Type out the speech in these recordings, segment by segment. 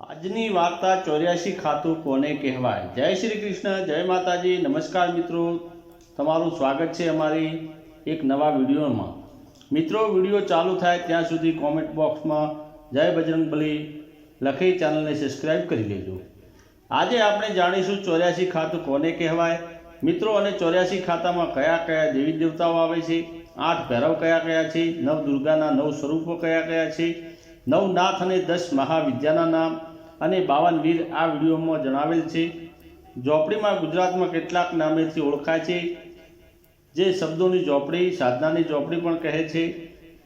આજની વાર્તા ચોર્યાસી ખાતું કોને કહેવાય? જય શ્રી કૃષ્ણ, જય માતાજી, નમસ્કાર મિત્રો. તમારું સ્વાગત છે અમારી એક નવા વિડીયોમાં. મિત્રો, વીડિયો ચાલુ થાય ત્યાં સુધી કોમેન્ટ બોક્સમાં જય બજરંગબલી લખી ચેનલને સબસ્ક્રાઈબ કરી લેજો. આજે આપણે જાણીશું ચોર્યાસી ખાતું કોને કહેવાય? મિત્રો, અને ચોર્યાસી ખાતામાં કયા કયા દેવી દેવતાઓ આવે છે? આઠ ભૈરવ કયા કયા છે? નવ દુર્ગાના નવ સ્વરૂપો કયા કયા છે? નવ નાથ અને દસ મહાવિદ્યાના નામ અને બાવન વીર આ વિડીયોમાં જણાવેલ છે. ઝોપડીમાં ગુજરાતમાં કેટલાક નામેથી ઓળખાય છે. જે શબ્દોની ઝોપડી, સાધનાની ઝોપડી પણ કહે છે.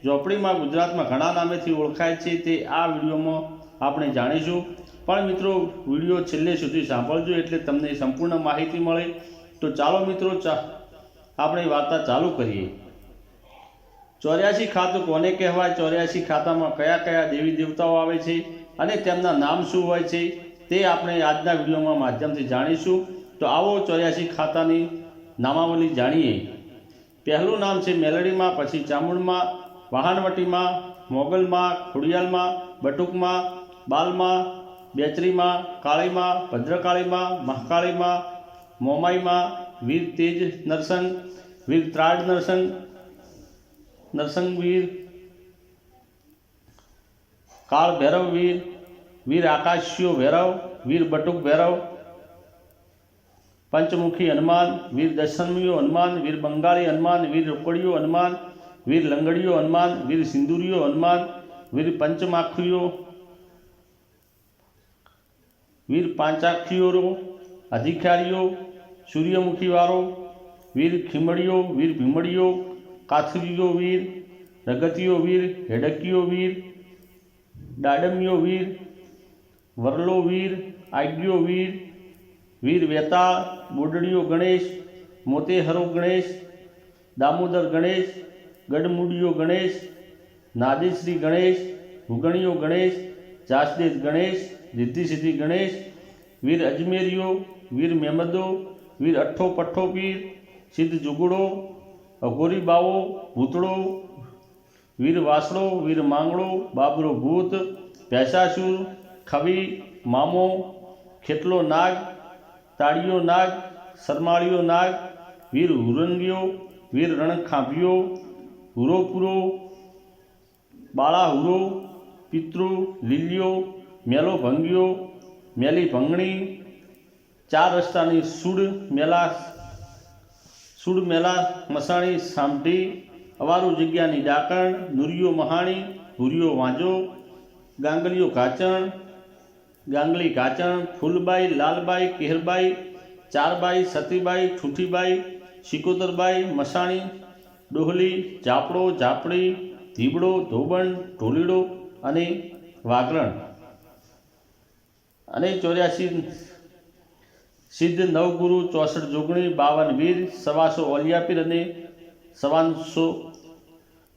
ઝોપડીમાં ગુજરાતમાં ઘણા નામેથી ઓળખાય છે તે આ વિડીયોમાં આપણે જાણીશું. પણ મિત્રો, વીડિયો છેલ્લે સુધી સાંભળજો એટલે તમને સંપૂર્ણ માહિતી મળે. તો ચાલો મિત્રો આપણે વાર્તા ચાલુ કરીએ. ચોર્યાસી ખાતું કોને કહેવાય? ચોર્યાસી ખાતામાં કયા કયા દેવી દેવતાઓ આવે છે અને તેમના નામ શું હોય છે તે આપણે આજના વિડીયોમાં માધ્યમથી જાણીશું. તો આવો ચોર્યાસી ખાતાની નામાવલી જાણીએ. પહેલું નામ છે મેલડીમાં, પછી ચામુંડમાં, વાહનવટીમાં, મોગલમાં, ખોડિયાલમાં, બટુકમાં, બાલમાં, બેચરીમાં, કાળીમાં, ભદ્રકાળીમાં, મહાકાળીમાં, મોમાઈમાં, વીર તેજ નરસંગ વીર ત્રાડ નરસંગ નરસંગવીર, કાળ ભૈરવ વીર વીર આકાશ્યો ભૈરવ, વીર બટુક ભૈરવ, પંચમુખી હનુમાન, વીર દશનમીયો હનુમાન, વીર બંગાળી હનુમાન, વીર રોકડીયો હનુમાન, વીર લંગડીયો હનુમાન, વીર સિંદુરીયો હનુમાન, વીર પંચમાખીઓ, વીર પાંચાક્ષીઓ અધિકારીઓ, સૂર્યમુખીવાળો, વીર ખીમડીઓ, વીર ભીમડીયો कात्सुजियो वीर, रगतियो वीर, हेडकियो वीर, डाडमियो वीर, वरलो वीर आग्यो वीर वीर वेता बोडड़ियो गणेश, मोतेहरो गणेश, दामोदर गणेश, गढ़मुडियो गणेश, नादेश्री गणेश भुगणियो गणेश जासदेव गणेश रिद्धि सिद्धि गणेश, वीर अजमेरियो, वीर मेमदो, वीर अठो पठो पीर, सिद्ध जुगड़ो અઘોરી બાવો ભૂતળો વીર વાસળો વીર માંગળો બાબરો ભૂત ભેંસાસુર ખવી, મામો ખેટલો નાગ તાળીયો નાગ સરમાળીયો નાગ, વીર હુરંગીઓ, વીર રણખાંભીયો હુરોપુરો, બાળાહુરો, પિતૃ લીલિયો મેલો ભંગિયો મેલી ભંગણી ચાર રસ્તાની સૂડ મેલા સુડ મેલા, મસાણી, સામઢી, અવારું જગ્યાની ડાકણ, નુરિયો મહાણી, ભૂરિયો વાંજો ગાંગલીઓ કાચણ ગાંગલી કાચણ ફૂલબાઈ, લાલબાઈ, કેહરબાઈ, ચારબાઈ, સતીબાઈ, ઠૂઠીબાઈ શિકોતરબાઈ મસાણી, ડોહલી, ઝાપડો, ઝાપડી, ધીબડો, ધોબણ, ઢોલીડો અને વાગરણ અને ચોર્યાસી સિદ્ધ નવગુરુ ચોસઠ જોગણી, બાવન વીર, સવાસો ઓલિયાપીર અને સવાનસો,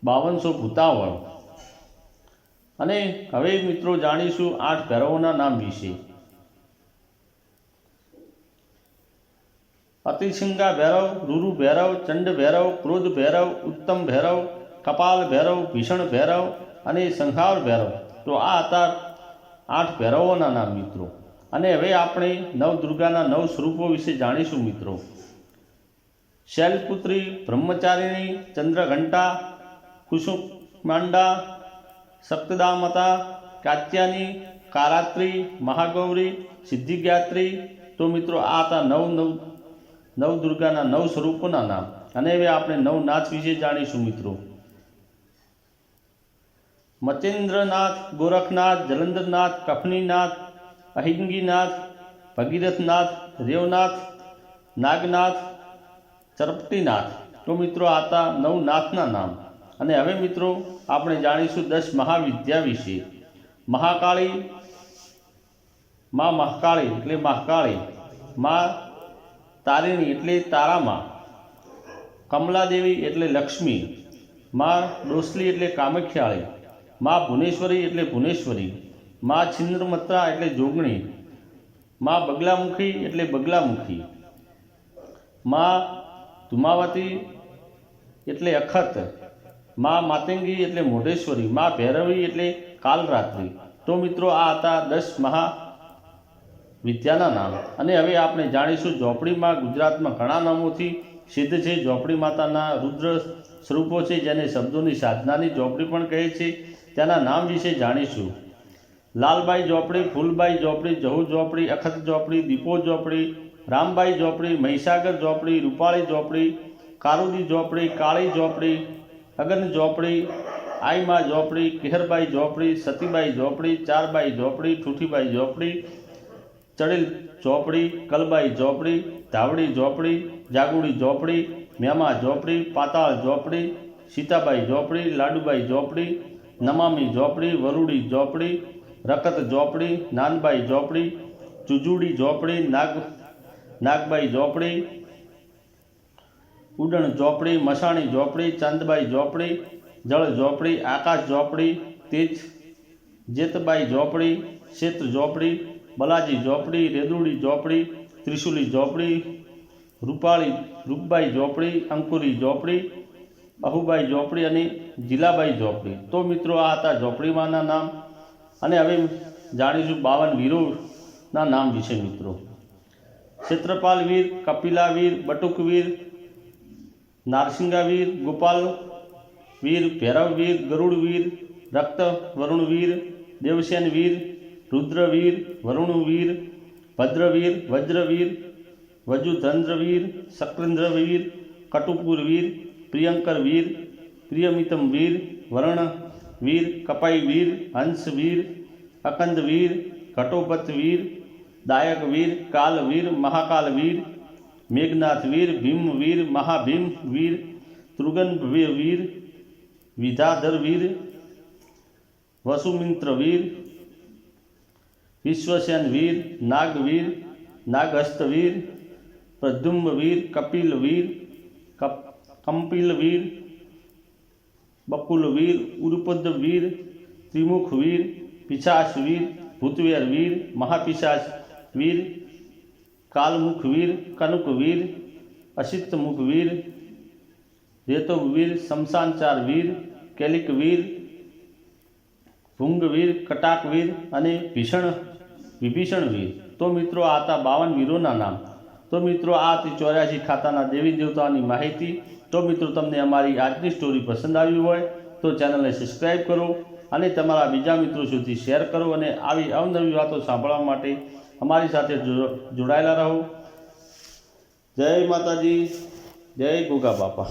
બાવનસો ભૂતાવળ. અને હવે મિત્રો જાણીશું આઠ ભૈરવોના નામ વિશે. અતિશિંગા ભૈરવ, રૂરુ ભૈરવ, ચંડ ભૈરવ, ક્રોધ ભૈરવ, ઉત્તમ ભૈરવ, કપાલ ભૈરવ, ભીષણ ભૈરવ અને સંહાર ભૈરવ. તો આ હતા આઠ ભૈરવોના નામ મિત્રો. અને હવે આપણે નવ દુર્ગાના નવ સ્વરૂપો વિશે જાણીશું મિત્રો. શૈલપુત્રી, બ્રહ્મચારિણી, ચંદ્રઘંટા, કુસુમાંડા, સપ્તદામતા કાત્યાની કારાત્રી, મહાગૌરી સિદ્ધિજ્ઞાત્રી તો મિત્રો આ હતા નવ નવ નવદુર્ગાના નવ સ્વરૂપોના નામ. અને હવે આપણે નવનાથ વિશે જાણીશું મિત્રો. મચેન્દ્રનાથ, ગોરખનાથ, જલંધરનાથ, કફનીનાથ અહિંગીનાથ, ભગીરથનાથ રેવનાથ નાગનાથ, ચરપટીનાથ. તો મિત્રો આતા નવ નાથના નામ. અને હવે મિત્રો, આપણે જાણીશું દસ મહાવિદ્યા વિશે. મહાકાળી, મા મહાકાળી એટલે મહાકાળી, માં તારીણી એટલે તારામાં, કમલાદેવી એટલે લક્ષ્મી, મા ડોસલી એટલે કામખ્યાળી, મા ભુવનેશ્વરી એટલે ભુવનેશ્વરી માં છિન્દ્રમત્રા એટલે જોગણી, માં બગલામુખી એટલે બગલામુખી, મા ધુમાવતી એટલે અખત, મા માતંગી એટલે મોઢેશ્વરી, મા ભૈરવી એટલે કાલરાત્રિ. તો મિત્રો આ હતા દસ મહા વિદ્યાના નામ. અને હવે આપણે જાણીશું ઝોપડીમાં ગુજરાતમાં ઘણા નામોથી સિદ્ધ છે. ઝોપડી માતાના રુદ્ર સ્વરૂપો છે, જેને શબ્દોની સાધનાની ઝોપડી પણ કહે છે. તેના નામ વિશે જાણીશું. લાલબાઈ ઝોપડી, ફૂલબાઈ ઝોપડી, જહુ ઝોપડી, અખત ઝોપડી, દીપો ઝોપડી, રામબાઈ ઝોપડી, મહીસાગર ઝોપડી, રૂપાળી ઝોપડી, કારુદી ઝોપડી, કાળી ઝોપડી, અગન ઝોપડી, આઈમા ઝોપડી, કેહરબાઈ ઝોપડી, સતીબાઈ ઝોપડી, ચારબાઈ ઝોપડી, ઠૂઠીબાઈ ઝોપડી, ચડેલ ઝોપડી, કલબાઈ ઝોપડી, ધાવડી ઝોપડી, જાગુડી ઝોપડી મેમા ઝોપડી, પાતાળ ઝોપડી, સીતાબાઈ ઝોપડી, લાડુબાઈ ઝોપડી, નમામી ઝોપડી, વરુડી ઝોપડી રકત ઝોપડી, નાનબાઈ ઝોપડી, ચુજુડી ઝોપડી, નાગ, નાગબાઈ ઝોપડી, ઉડણ ઝોપડી, મસાણી ઝોપડી, ચાંદબાઈ ઝોપડી, જળ ઝોપડી, આકાશ ઝોપડી, તેજ, જેતબાઈ ઝોપડી ક્ષેત્ર ઝોપડી, બલાજી ઝોપડી, રેદુડી ઝોપડી, ત્રિશુલી ઝોપડી, રૂપાળી, રૂપબાઈ ઝોપડી, અંકુરી ઝોપડી, અહુબાઈ ઝોપડી અને જીલાબાઈ ઝોપડી. તો મિત્રો આ હતા ઝોપડીમાંના નામ. અને હવે જાણીશું બાવન વીરોના નામ વિશે મિત્રો. ક્ષેત્રપાલ વીર, કપિલા વીર, બટુક ગોપાલ વીર, ભૈરવ વીર, ગરુડ વીર, રક્ત વરુણ વીર, દેવસેન વીર રુદ્રવીર વરુણવીર ભદ્રવીર વજ્રવીર વજુધંદ્રવીર શક્રેન્દ્રવીર શક્રેન્દ્ર વીર કટુપુર વીર, પ્રિયંકર વીર, પ્રિયમિતમ વીર, વરણ વીર કપાઈ વીર હંસ વીર અકંદ વીર ઘટોપત વીર દાયક વીર કાલ વીર મહાકાલ વીર મેઘનાથ વીર ભીમ વીર મહાભીમ વીર તૃગન વીર વિધાધર વીર વસુમિત્ર વીર વિશ્વસેન વીર નાગવીર નાગહસ્ત વીર પ્રદ્યુમ્ન વીર કપિલ વીર કપ કંપિલ વીર બકુલ વીર ઉરુપદ વીર, ત્રિમુખ વીર, પિશાચ વીર, ભૂતવેર વીર, મહાપિશાચ વીર, કાલમુખ વીર, કનુક વીર અસિતમુખ વીર રેતવ વીર, શમશાનચાર વીર, કેલિક વીર ભુંગવીર કટાકવીર અને ભીષણ, વિભીષણ વીર. તો મિત્રો, આ હતા બાવન વીરોના નામ. તો મિત્રો, આ હતી ચોર્યાસી ખાતાના દેવી દેવતાની માહિતી. તો મિત્રો તમને અમારી આજની સ્ટોરી પસંદ આવી હોય તો ચેનલને સબસ્ક્રાઈબ કરો અને તમારા બીજા મિત્રો સુધી શેર કરો અને આવી અવનવી વાતો સાંભળવા માટે અમારી સાથે જો- જોડાયેલા રહો. જય માતાજી, જય ગોગા બાપા.